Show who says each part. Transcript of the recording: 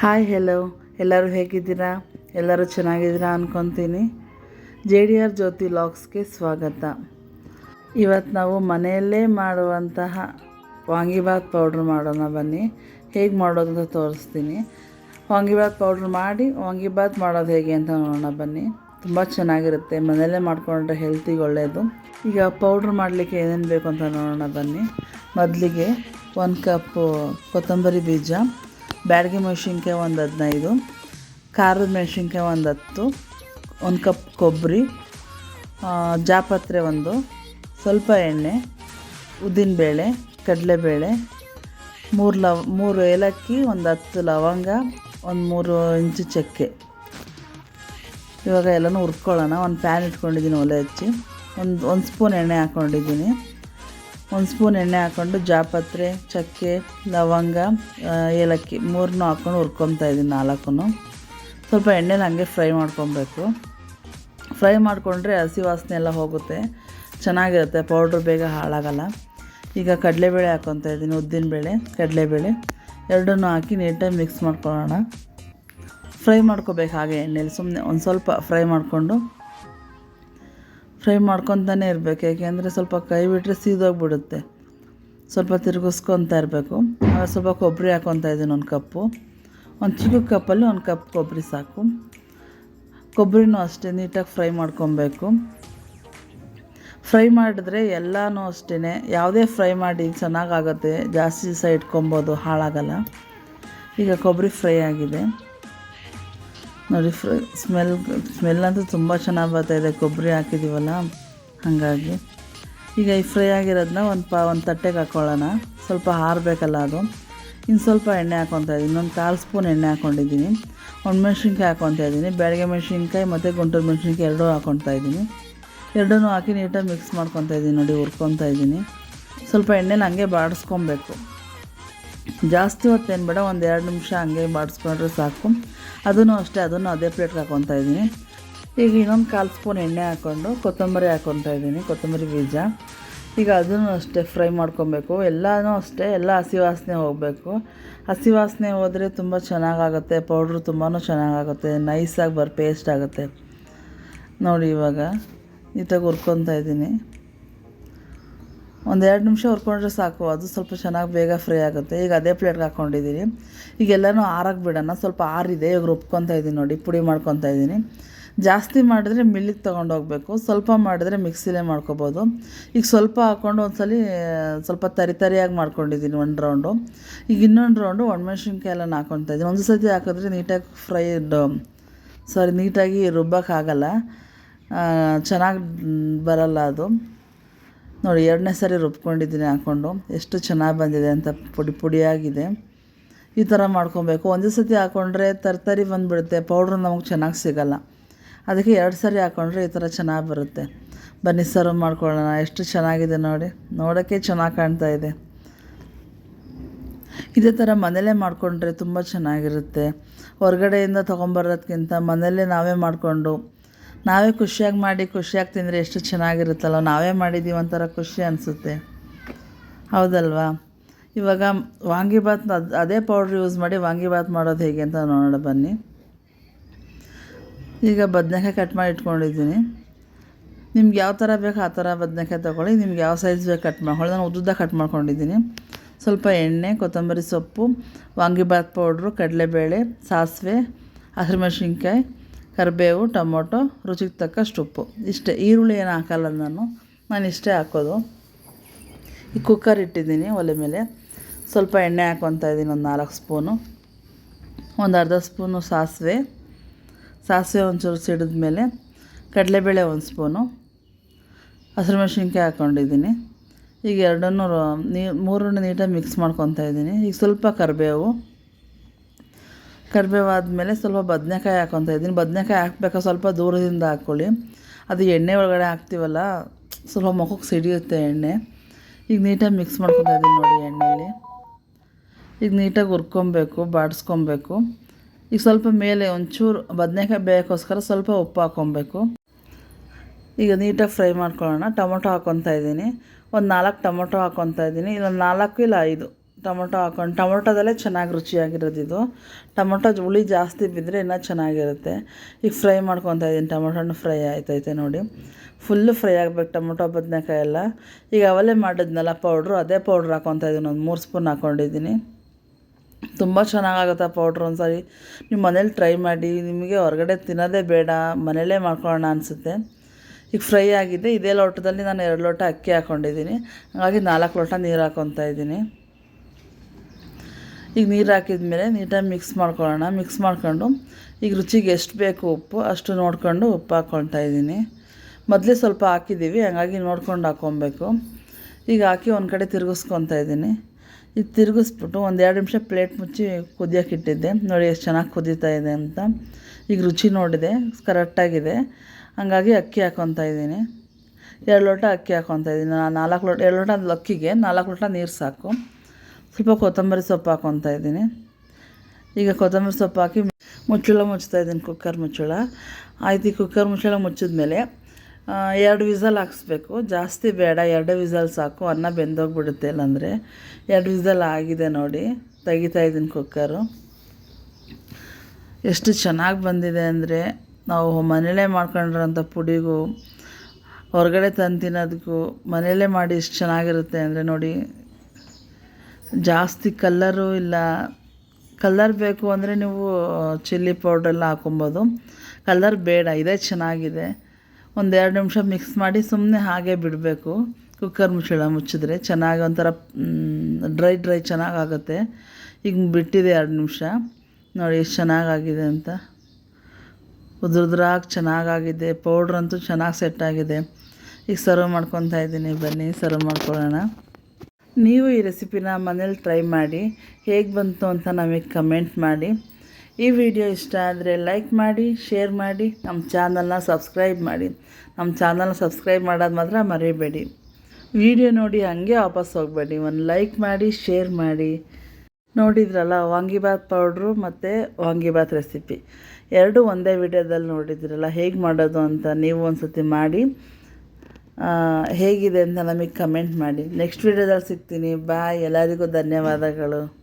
Speaker 1: Hi hello ಎಲ್ಲರೂ ಹೇಗಿದ್ದೀರಾ? ಎಲ್ಲರೂ ಚೆನ್ನಾಗಿದ್ದೀರಾ ಅಂದ್ಕೊತೀನಿ ಜೆ ಡಿ ಆರ್ ಜ್ಯೋತಿ ಲಾಗ್ಸ್ಗೆ ಸ್ವಾಗತ. ಇವತ್ತು ನಾವು ಮನೆಯಲ್ಲೇ ಮಾಡುವಂತಹ ವಾಂಗಿಬಾತ್ ಪೌಡ್ರ್ ಮಾಡೋಣ ಬನ್ನಿ. ಹೇಗೆ ಮಾಡೋದು ತೋರಿಸ್ತೀನಿ. ವಾಂಗಿಬಾತ್ ಪೌಡ್ರ್ ಮಾಡಿ ವಾಂಗಿಬಾತ್ ಮಾಡೋದು ಹೇಗೆ ಅಂತ ನೋಡೋಣ ಬನ್ನಿ. ತುಂಬ ಚೆನ್ನಾಗಿರುತ್ತೆ. ಮನೆಯಲ್ಲೇ ಮಾಡಿಕೊಂಡ್ರೆ ಹೆಲ್ತಿಗೆ ಒಳ್ಳೆಯದು ಈಗ ಪೌಡ್ರ್ ಮಾಡಲಿಕ್ಕೆ ಏನೇನು ಬೇಕು ಅಂತ ನೋಡೋಣ ಬನ್ನಿ. ಮೊದಲಿಗೆ ಒಂದು ಕಪ್ಪು ಕೊತ್ತಂಬರಿ ಬೀಜ ಬ್ಯಾಡಗಿ ಮೆಣಸಿನ್ಕಾಯಿ ಒಂದು ಹದಿನೈದು, ಖಾರದ ಮೆಣಸಿನ್ಕಾಯಿ ಒಂದು ಹತ್ತು, ಒಂದು ಕಪ್ ಕೊಬ್ಬರಿ ಜಾಪತ್ರೆ ಒಂದು, ಸ್ವಲ್ಪ ಎಣ್ಣೆ, ಉದ್ದಿನಬೇಳೆ, ಕಡಲೆಬೇಳೆ, ಮೂರು ಲವ್, ಮೂರು ಏಲಕ್ಕಿ, ಒಂದು ಹತ್ತು ಲವಂಗ, ಒಂದು ಮೂರು ಇಂಚು ಚಕ್ಕೆ. ಇವಾಗ ಎಲ್ಲನೂ ಹುರ್ಕೊಳ್ಳೋಣ, ಒಂದು ಪ್ಯಾನ್ ಇಟ್ಕೊಂಡಿದ್ದೀನಿ ಒಲೆ ಹಚ್ಚಿ. ಒಂದು ಒಂದು ಸ್ಪೂನ್ ಎಣ್ಣೆ ಹಾಕ್ಕೊಂಡಿದ್ದೀನಿ ಒಂದು ಸ್ಪೂನ್ ಎಣ್ಣೆ ಹಾಕ್ಕೊಂಡು ಜಾಪತ್ರೆ, ಚಕ್ಕೆ, ಲವಂಗ ಏಲಕ್ಕಿ ಮೂರನ್ನೂ ಹಾಕ್ಕೊಂಡು ಹುರ್ಕೊತಾ ಇದ್ದೀನಿ ನಾಲ್ಕು ಸ್ವಲ್ಪ ಎಣ್ಣೆಲಿ ಹಂಗೆ ಫ್ರೈ ಮಾಡ್ಕೊಬೇಕು. ಫ್ರೈ ಮಾಡಿಕೊಂಡ್ರೆ ಹಸಿ ವಾಸನೆ ಎಲ್ಲ ಹೋಗುತ್ತೆ, ಚೆನ್ನಾಗಿರುತ್ತೆ, ಪೌಡ್ರ್ ಬೇಗ ಹಾಳಾಗಲ್ಲ. ಈಗ ಕಡಲೆಬೇಳೆ ಹಾಕ್ಕೊತಾ ಇದ್ದೀನಿ ಉದ್ದಿನಬೇಳೆ ಕಡಲೆಬೇಳೆ. ಎರಡನ್ನೂ ಹಾಕಿ ನೀಟಾಗಿ ಮಿಕ್ಸ್ ಮಾಡ್ಕೊಳ್ಳೋಣ. ಫ್ರೈ ಮಾಡ್ಕೋಬೇಕು ಹಾಗೆ ಎಣ್ಣೆಲಿ ಸುಮ್ಮನೆ ಒಂದು ಸ್ವಲ್ಪ ಫ್ರೈ ಮಾಡಿಕೊಂಡು ಫ್ರೈ ಮಾಡ್ಕೊತಾನೆ ಇರಬೇಕು, ಯಾಕೆಂದರೆ ಸ್ವಲ್ಪ ಕೈ ಬಿಟ್ಟರೆ ಸೀದೋಗ್ಬಿಡುತ್ತೆ. ಸ್ವಲ್ಪ ತಿರುಗಿಸ್ಕೊತಾ ಇರಬೇಕು. ಸ್ವಲ್ಪ ಕೊಬ್ಬರಿ ಹಾಕ್ಕೊತಾ ಇದ್ದೀನಿ ಒಂದು ಕಪ್ಪು. ಒಂದು ಚಿಕ್ಕ ಕಪ್ಪಲ್ಲಿ ಒಂದು ಕಪ್ ಕೊಬ್ಬರಿ ಸಾಕು. ಕೊಬ್ಬರಿನೂ ಅಷ್ಟೇ ನೀಟಾಗಿ ಫ್ರೈ ಮಾಡ್ಕೊಬೇಕು. ಫ್ರೈ ಮಾಡಿದ್ರೆ ಎಲ್ಲನೂ ಅಷ್ಟೇ ಯಾವುದೇ ಫ್ರೈ ಮಾಡಿ ಚೆನ್ನಾಗಾಗುತ್ತೆ, ಜಾಸ್ತಿ ದಿವಸ ಇಟ್ಕೊಬೋದು, ಹಾಳಾಗಲ್ಲ. ಈಗ ಕೊಬ್ಬರಿ ಫ್ರೈ ಆಗಿದೆ. ನೋಡಿ, ಫ್ರೈ ಸ್ಮೆಲ್ ಸ್ಮೆಲ್ ಅಂತೂ ತುಂಬ ಚೆನ್ನಾಗಿ ಬರ್ತಾಯಿದೆ ಕೊಬ್ಬರಿ ಹಾಕಿದ್ದೀವಲ್ಲ ಹಾಗಾಗಿ. ಈಗ ಈ ಫ್ರೈ ಆಗಿರೋದನ್ನ ಒಂದು ಪಾ, ಒಂದು ತಟ್ಟೆಗೆ ಹಾಕ್ಕೊಳ್ಳೋಣ ಸ್ವಲ್ಪ ಹಾರಬೇಕಲ್ಲ ಅದು. ಇನ್ನು ಸ್ವಲ್ಪ ಎಣ್ಣೆ ಹಾಕ್ಕೊತಾ ಇದ್ದೀನಿ ಇನ್ನೊಂದು ಕಾಲು ಸ್ಪೂನ್ ಎಣ್ಣೆ ಹಾಕ್ಕೊಂಡಿದ್ದೀನಿ ಒಣಮೆಣ್ಸಿನ್ಕಾಯಿ ಹಾಕ್ಕೊತಾ ಇದ್ದೀನಿ ಬೆಳಗ್ಗೆ ಮೆಣಸಿನ್ಕಾಯಿ ಮತ್ತು ಗುಂಟೂರು ಮೆಣಸಿನ್ಕಾಯಿ ಎರಡೂ ಹಾಕ್ಕೊತಾ ಇದ್ದೀನಿ ಎರಡನ್ನೂ ಹಾಕಿ ನೀಟಾಗಿ ಮಿಕ್ಸ್ ಮಾಡ್ಕೊತಾ ಇದ್ದೀನಿ ನೋಡಿ, ಹುರ್ಕೊತಾ ಇದ್ದೀನಿ ಸ್ವಲ್ಪ ಎಣ್ಣೆನ ಹಂಗೆ ಬಾಡಿಸ್ಕೊಬೇಕು. ಜಾಸ್ತಿ ಹೊತ್ತೇನು ಬೇಡ, ಒಂದು ಎರಡು ನಿಮಿಷ ಹಂಗೆ ಬಾಡಿಸ್ಕೊಂಡ್ರೆ ಸಾಕು. ಅದನ್ನು ಅಷ್ಟೇ, ಅದನ್ನು ಅದೇ ಪ್ಲೇಟ್ಗೆ ಹಾಕೊತಾ ಇದ್ದೀನಿ. ಈಗ ಇನ್ನೊಂದು ಕಾಲು ಸ್ಪೂನ್ ಎಣ್ಣೆ ಹಾಕ್ಕೊಂಡು ಕೊತ್ತಂಬರಿ ಹಾಕ್ಕೊತಾ ಇದ್ದೀನಿ, ಕೊತ್ತಂಬರಿ ಬೀಜ. ಈಗ ಅದನ್ನು ಅಷ್ಟೇ ಫ್ರೈ ಮಾಡ್ಕೊಬೇಕು. ಎಲ್ಲನೂ ಅಷ್ಟೇ, ಎಲ್ಲ ಹಸಿ ವಾಸನೆ ಹೋಗಬೇಕು. ಹಸಿ ವಾಸನೆ ಹೋದರೆ ತುಂಬ ಚೆನ್ನಾಗಾಗುತ್ತೆ ಪೌಡ್ರು ತುಂಬಾ ಚೆನ್ನಾಗಾಗುತ್ತೆ ನೈಸಾಗಿ ಬರ್ ಪೇಸ್ಟ್ ಆಗುತ್ತೆ. ನೋಡಿ ಇವಾಗ ನೀಟಾಗಿ ಹುರ್ಕೊತಾ ಇದ್ದೀನಿ. ಒಂದು ಎರಡು ನಿಮಿಷ ಹುರ್ಕೊಂಡ್ರೆ ಸಾಕು, ಅದು ಸ್ವಲ್ಪ ಚೆನ್ನಾಗಿ ಬೇಗ ಫ್ರೈ ಆಗುತ್ತೆ. ಈಗ ಅದೇ ಪ್ಲೇಟ್ಗೆ ಹಾಕ್ಕೊಂಡಿದ್ದೀನಿ ಈಗ ಎಲ್ಲನೂ ಆರಕ್ಕೆ ಬಿಡೋಣ, ಸ್ವಲ್ಪ ಆರಿದೆ, ಇವಾಗ ರುಬ್ಕೊತ ಇದ್ದೀನಿ ನೋಡಿ, ಪುಡಿ ಮಾಡ್ಕೊತಾ ಇದ್ದೀನಿ ಜಾಸ್ತಿ ಮಾಡಿದ್ರೆ ಮಿಲ್ಲಿಗೆ ತೊಗೊಂಡು ಹೋಗಬೇಕು, ಸ್ವಲ್ಪ ಮಾಡಿದ್ರೆ ಮಿಕ್ಸಿಲೇ ಮಾಡ್ಕೊಬೋದು. ಈಗ ಸ್ವಲ್ಪ ಹಾಕ್ಕೊಂಡು ಒಂದ್ಸಲಿ, ಸ್ವಲ್ಪ ತರಿ ತರಿಯಾಗಿ ಮಾಡ್ಕೊಂಡಿದ್ದೀನಿ ಒಂದು ರೌಂಡು ಈಗ ಇನ್ನೊಂದು ರೌಂಡು ಒಣಮೆಣ್ಸಿನ್ಕಾಯಿ ಎಲ್ಲ ಹಾಕ್ಕೊತಾ ಇದ್ದೀನಿ ಒಂದು ಸತಿ ಹಾಕಿದ್ರೆ ನೀಟಾಗಿ ಫ್ರೈ ಸಾರಿ ನೀಟಾಗಿ ರುಬ್ಬಕ್ಕಾಗಲ್ಲ ಚೆನ್ನಾಗಿ ಬರಲ್ಲ ಅದು. ನೋಡಿ, ಎರಡನೇ ಸಾರಿ ರುಬ್ಕೊಂಡಿದ್ದೀನಿ ಹಾಕ್ಕೊಂಡು. ಎಷ್ಟು ಚೆನ್ನಾಗಿ ಬಂದಿದೆ ಅಂತ ಪುಡಿ ಪುಡಿಯಾಗಿದೆ. ಈ ಥರ ಮಾಡ್ಕೊಬೇಕು. ಒಂದೇ ಸತಿ ಹಾಕ್ಕೊಂಡ್ರೆ ತರ್ತರಿ ಬಂದುಬಿಡುತ್ತೆ. ಪೌಡ್ರ್ ನಮಗೆ ಚೆನ್ನಾಗಿ ಸಿಗಲ್ಲ. ಅದಕ್ಕೆ ಎರಡು ಸಾರಿ ಹಾಕ್ಕೊಂಡ್ರೆ ಈ ಥರ ಚೆನ್ನಾಗಿ ಬರುತ್ತೆ. ಬನ್ನಿ, ಸರ್ವ್ ಮಾಡ್ಕೊಳ್ಳೋಣ. ಎಷ್ಟು ಚೆನ್ನಾಗಿದೆ ನೋಡಿ. ನೋಡೋಕ್ಕೆ ಚೆನ್ನಾಗಿ ಕಾಣ್ತಾ ಇದೆ. ಇದೇ ಥರ ಮನೇಲೇ ಮಾಡಿಕೊಂಡ್ರೆ ತುಂಬ ಚೆನ್ನಾಗಿರುತ್ತೆ. ಹೊರಗಡೆಯಿಂದ ತೊಗೊಂಬರೋದಕ್ಕಿಂತ ಮನೇಲೇ ನಾವೇ ಮಾಡಿಕೊಂಡು ನಾವೇ ಖುಷಿಯಾಗಿ ಮಾಡಿ ಖುಷಿಯಾಗಿ ತಿಂದರೆ ಎಷ್ಟು ಚೆನ್ನಾಗಿರುತ್ತಲ್ಲ, ನಾವೇ ಮಾಡಿದ್ದೀವಿ ಒಂಥರ ಖುಷಿ ಅನಿಸುತ್ತೆ. ಹೌದಲ್ವಾ? ಇವಾಗ ವಾಂಗಿಬಾತ್ ಅದು ಅದೇ ಪೌಡ್ರ್ ಯೂಸ್ ಮಾಡಿ ವಾಂಗಿಬಾತ್ ಮಾಡೋದು ಹೇಗೆ ಅಂತ ನೋಡೋಣ ಬನ್ನಿ. ಈಗ ಬದನೆಕಾಯಿ ಕಟ್ ಮಾಡಿ ಇಟ್ಕೊಂಡಿದ್ದೀನಿ. ನಿಮ್ಗೆ ಯಾವ ಥರ ಬೇಕು ಆ ಥರ ಬದನೆಕಾಯಿ ತೊಗೊಳ್ಳಿ. ನಿಮ್ಗೆ ಯಾವ ಸೈಜ್ ಬೇಕು ಕಟ್ ಮಾಡ್ಕೊಳ್ಳಿ ನಾನು ಉದ್ದುದ್ದ ಕಟ್ ಮಾಡ್ಕೊಂಡಿದ್ದೀನಿ. ಸ್ವಲ್ಪ ಎಣ್ಣೆ, ಕೊತ್ತಂಬರಿ ಸೊಪ್ಪು ವಾಂಗಿಬಾತ್ ಪೌಡ್ರು ಕಡಲೆಬೇಳೆ, ಸಾಸಿವೆ ಹಸಿಮೆಣ್ಸಿನ್ಕಾಯಿ ಕರಿಬೇವು, ಟೊಮೊಟೊ, ರುಚಿಗೆ ತಕ್ಕಷ್ಟು ಉಪ್ಪು. ಇಷ್ಟೇ, ಈರುಳ್ಳಿ ಏನು ಹಾಕಲ್ಲ ನಾನು. ನಾನು ಇಷ್ಟೇ ಹಾಕೋದು. ಈ ಕುಕ್ಕರ್ ಇಟ್ಟಿದ್ದೀನಿ ಒಲೆ ಮೇಲೆ. ಸ್ವಲ್ಪ ಎಣ್ಣೆ ಹಾಕ್ಕೊತಾ ಇದ್ದೀನಿ, ಒಂದು ನಾಲ್ಕು ಸ್ಪೂನು. ಒಂದು ಅರ್ಧ ಸ್ಪೂನು ಸಾಸಿವೆ. ಸಾಸಿವೆ ಒಂಚೂರು ಸಿಡಿದ ಮೇಲೆ ಕಡಲೆಬೇಳೆ ಒಂದು ಸ್ಪೂನು. ಹಸಿಮೆಣ್ಸಿನ್ಕಾಯಿ ಹಾಕ್ಕೊಂಡಿದ್ದೀನಿ ಈಗ ಎರಡನ್ನೂ ನೀ ಮೂರನ್ನು ನೀಟಾಗಿ ಮಿಕ್ಸ್ ಮಾಡ್ಕೊತಾ ಇದ್ದೀನಿ. ಈಗ ಸ್ವಲ್ಪ ಕರಿಬೇವು. ಕರಿಬೇವು ಆದಮೇಲೆ ಸ್ವಲ್ಪ ಬದನೆಕಾಯಿ ಹಾಕೊತ ಇದ್ದೀನಿ. ಬದನೆಕಾಯಿ ಹಾಕ್ಬೇಕಾ ಸ್ವಲ್ಪ ದೂರದಿಂದ ಹಾಕ್ಕೊಳ್ಳಿ. ಅದು ಎಣ್ಣೆ ಒಳಗಡೆ ಹಾಕ್ತೀವಲ್ಲ, ಸ್ವಲ್ಪ ಮುಖಕ್ಕೆ ಸಿಡಿಯುತ್ತೆ ಎಣ್ಣೆ. ಈಗ ನೀಟಾಗಿ ಮಿಕ್ಸ್ ಮಾಡ್ಕೊತಾ ಇದ್ದೀನಿ ನೋಡಿ ಎಣ್ಣೆಯಲ್ಲಿ ಈಗ ನೀಟಾಗಿ ಹುರ್ಕೊಬೇಕು, ಬಾಡಿಸ್ಕೊಬೇಕು. ಈಗ ಸ್ವಲ್ಪ ಮೇಲೆ ಒಂಚೂರು ಬದನೆಕಾಯಿ ಬೇಯೋಕ್ಕೋಸ್ಕರ ಸ್ವಲ್ಪ ಉಪ್ಪು ಹಾಕ್ಕೊಬೇಕು. ಈಗ ನೀಟಾಗಿ ಫ್ರೈ ಮಾಡ್ಕೊಳ್ಳೋಣ. ಟೊಮೊಟೊ ಹಾಕ್ಕೊತಾ ಇದ್ದೀನಿ. ಒಂದು ನಾಲ್ಕು ಟೊಮೊಟೊ ಹಾಕ್ಕೊತಾ ಇದ್ದೀನಿ. ಇಲ್ಲೊಂದು ನಾಲ್ಕು ಇಲ್ಲ ಐದು. ಟೊಮೊಟೊ ಹಾಕೊಂಡು, ಟೊಮೊಟೊದಲ್ಲೇ ಚೆನ್ನಾಗಿ ರುಚಿಯಾಗಿರೋದು ಇದು ಟೊಮೊಟೊ ಹುಳಿ ಜಾಸ್ತಿ ಬಿದ್ದರೆ ಇನ್ನೂ ಚೆನ್ನಾಗಿರುತ್ತೆ. ಈಗ ಫ್ರೈ ಮಾಡ್ಕೊತಾ ಇದ್ದೀನಿ ಟೊಮೊಟೊ ಫ್ರೈ ಆಯ್ತೈತೆ ನೋಡಿ. ಫುಲ್ಲು ಫ್ರೈ ಆಗಬೇಕು ಟೊಮೊಟೊ ಬದನೆಕಾಯಿ ಎಲ್ಲ ಈಗ ಅವಲೇ ಮಾಡಿದ್ನಲ್ಲ ಪೌಡ್ರು, ಅದೇ ಪೌಡ್ರ್ ಹಾಕೊತಾ ಇದ್ದೀನಿ, ಒಂದು ಮೂರು ಸ್ಪೂನ್ ಹಾಕ್ಕೊಂಡಿದ್ದೀನಿ ತುಂಬ ಚೆನ್ನಾಗಾಗುತ್ತೆ ಪೌಡ್ರ್ ಒಂದ್ಸರಿ. ಸಾರಿ ನೀವು ಮನೇಲಿ ಟ್ರೈ ಮಾಡಿ, ನಿಮಗೆ ಹೊರಗಡೆ ತಿನ್ನೋದೇ ಬೇಡ, ಮನೇಲೇ ಮಾಡ್ಕೊಳ್ಳೋಣ ಅನಿಸುತ್ತೆ. ಈಗ ಫ್ರೈ ಆಗಿದೆ, ಇದೇ ಲೋಟದಲ್ಲಿ ನಾನು ಎರಡು ಲೋಟ ಅಕ್ಕಿ ಹಾಕ್ಕೊಂಡಿದ್ದೀನಿ ಹಾಗಾಗಿ ನಾಲ್ಕು ಲೋಟ ನೀರು ಹಾಕ್ಕೊತಾ ಇದ್ದೀನಿ. ಈಗ ನೀರು ಹಾಕಿದ ಮೇಲೆ ನೀಟಾಗಿ ಮಿಕ್ಸ್ ಮಾಡ್ಕೊಳ್ಳೋಣ. ಮಿಕ್ಸ್ ಮಾಡ್ಕೊಂಡು ಈಗ ರುಚಿಗೆ ಎಷ್ಟು ಬೇಕು ಉಪ್ಪು ಅಷ್ಟು ನೋಡ್ಕೊಂಡು ಉಪ್ಪು ಹಾಕ್ಕೊಳ್ತಾ ಇದ್ದೀನಿ. ಮೊದಲೇ ಸ್ವಲ್ಪ ಹಾಕಿದ್ದೀವಿ, ಹಾಗಾಗಿ ನೋಡ್ಕೊಂಡು ಹಾಕ್ಕೊಬೇಕು ಈಗ ಹಾಕಿ ಒಂದು ಕಡೆ ತಿರುಗಿಸ್ಕೊತಾ ಇದ್ದೀನಿ. ಈಗ ತಿರುಗಿಸ್ಬಿಟ್ಟು ಒಂದು ಎರಡು ನಿಮಿಷ ಪ್ಲೇಟ್ ಮುಚ್ಚಿ ಕುದಿಯೋಕೆ ಇಟ್ಟಿದ್ದೆ. ನೋಡಿ ಎಷ್ಟು ಚೆನ್ನಾಗಿ ಕುದೀತಾ ಇದೆ ಅಂತ. ಈಗ ರುಚಿ ನೋಡಿದೆ ಕರೆಕ್ಟಾಗಿದೆ ಹಂಗಾಗಿ ಅಕ್ಕಿ ಹಾಕ್ಕೊತಾ ಇದ್ದೀನಿ. ಎರಡು ಲೋಟ ಅಕ್ಕಿ ಹಾಕ್ಕೊತಾ ಇದ್ದೀನಿ. ನಾನು ನಾಲ್ಕು ಲೋಟ, ಎರಡು ಲೋಟ ಅಕ್ಕಿಗೆ, ನಾಲ್ಕು ಲೋಟ ನೀರು ಸಾಕು. ಸ್ವಲ್ಪ ಕೊತ್ತಂಬರಿ ಸೊಪ್ಪು ಹಾಕೊತಾ ಇದ್ದೀನಿ. ಈಗ ಕೊತ್ತಂಬರಿ ಸೊಪ್ಪು ಹಾಕಿ ಮುಚ್ಚಳ ಮುಚ್ತಾ ಇದ್ದೀನಿ ಕುಕ್ಕರ್ ಮುಚ್ಚಳ. ಆಯ್ತು, ಈ ಕುಕ್ಕರ್ ಮುಚ್ಚಳ ಮುಚ್ಚಿದ್ಮೇಲೆ ಮೇಲೆ ಎರಡು ವಿಸಲ್ ಹಾಕ್ಸ್ಬೇಕು. ಜಾಸ್ತಿ ಬೇಡ, ಎರಡು ವಿಸಲ್ ಸಾಕು. ಅನ್ನ ಬೆಂದೋಗ್ಬಿಡುತ್ತೆ ಇಲ್ಲಾಂದರೆ. ಎರಡು ವಿಸಲ್ ಆಗಿದೆ ನೋಡಿ. ತೆಗಿತಾ ಇದ್ದೀನಿ ಕುಕ್ಕರು ಎಷ್ಟು ಚೆನ್ನಾಗಿ ಬಂದಿದೆ ಅಂದರೆ, ನಾವು ಮನೇಲೇ ಮಾಡ್ಕೊಂಡಿರೋಂಥ ಪುಡಿಗೂ, ಹೊರಗಡೆ ತಂದು ತಿನ್ನೋದಕ್ಕೂ ಮನೇಲೇ ಮಾಡಿ ಎಷ್ಟು ಚೆನ್ನಾಗಿರುತ್ತೆ ಅಂದರೆ ನೋಡಿ ಜಾಸ್ತಿ ಕಲ್ಲರು ಇಲ್ಲ. ಕಲ್ಲರ್ ಬೇಕು ಅಂದರೆ ನೀವು ಚಿಲ್ಲಿ ಪೌಡ್ರೆಲ್ಲ ಹಾಕೊಬೋದು. ಕಲ್ಲರ್ ಬೇಡ, ಇದೇ ಚೆನ್ನಾಗಿದೆ. ಒಂದು ಎರಡು ನಿಮಿಷ ಮಿಕ್ಸ್ ಮಾಡಿ ಸುಮ್ಮನೆ ಹಾಗೆ ಬಿಡಬೇಕು. ಕುಕ್ಕರ್ ಮುಚ್ಚಳ ಮುಚ್ಚಿದ್ರೆ ಚೆನ್ನಾಗಿ ಒಂಥರ ಡ್ರೈ ಡ್ರೈ ಚೆನ್ನಾಗಾಗುತ್ತೆ ಈಗ ಬಿಟ್ಟಿದೆ ಎರಡು ನಿಮಿಷ. ನೋಡಿ ಎಷ್ಟು ಚೆನ್ನಾಗಾಗಿದೆ ಅಂತ. ಉದ್ರುದ್ರಾಗಿ ಚೆನ್ನಾಗಾಗಿದೆ ಪೌಡ್ರ್ ಅಂತೂ ಚೆನ್ನಾಗಿ ಸೆಟ್ ಆಗಿದೆ. ಈಗ ಸರ್ವ್ ಮಾಡ್ಕೊತಾ ಇದ್ದೀನಿ. ಬನ್ನಿ ಸರ್ವ್ ಮಾಡ್ಕೊಳ್ಳೋಣ. ನೀವು ಈ ರೆಸಿಪಿನ ಮನೇಲಿ ಟ್ರೈ ಮಾಡಿ, ಹೇಗೆ ಬಂತು ಅಂತ ನಮಗೆ ಕಮೆಂಟ್ ಮಾಡಿ. ಈ ವಿಡಿಯೋ ಇಷ್ಟ ಆದರೆ ಲೈಕ್ ಮಾಡಿ, ಶೇರ್ ಮಾಡಿ ನಮ್ಮ ಚಾನಲ್ನ ಸಬ್ಸ್ಕ್ರೈಬ್ ಮಾಡಿ. ನಮ್ಮ ಚಾನಲ್ನ ಸಬ್ಸ್ಕ್ರೈಬ್ ಮಾಡೋದು ಮಾತ್ರ ಮರಿಬೇಡಿ. ವಿಡಿಯೋ ನೋಡಿ ಹಾಗೆ ವಾಪಸ್ ಹೋಗಬೇಡಿ. ಒಂದು ಲೈಕ್ ಮಾಡಿ, ಶೇರ್ ಮಾಡಿ. ನೋಡಿದ್ರಲ್ಲ ವಾಂಗಿಬಾತ್ ಪೌಡ್ರು ಮತ್ತು ವಾಂಗಿಬಾತ್ ರೆಸಿಪಿ. ಎರಡೂ ಒಂದೇ ವಿಡಿಯೋದಲ್ಲಿ ನೋಡಿದ್ರಲ್ಲ, ಹೇಗೆ ಮಾಡೋದು ಅಂತ ನೀವು ಒಂದು ಸತಿ ಮಾಡಿ. ಹೇಗಿದೆ ಅಂತ ನಮಗೆ ಕಮೆಂಟ್ ಮಾಡಿ. ನೆಕ್ಸ್ಟ್ ವೀಡಿಯೋದಲ್ಲಿ ಸಿಗ್ತೀನಿ. ಬಾಯ್ ಎಲ್ಲರಿಗೂ ಧನ್ಯವಾದಗಳು.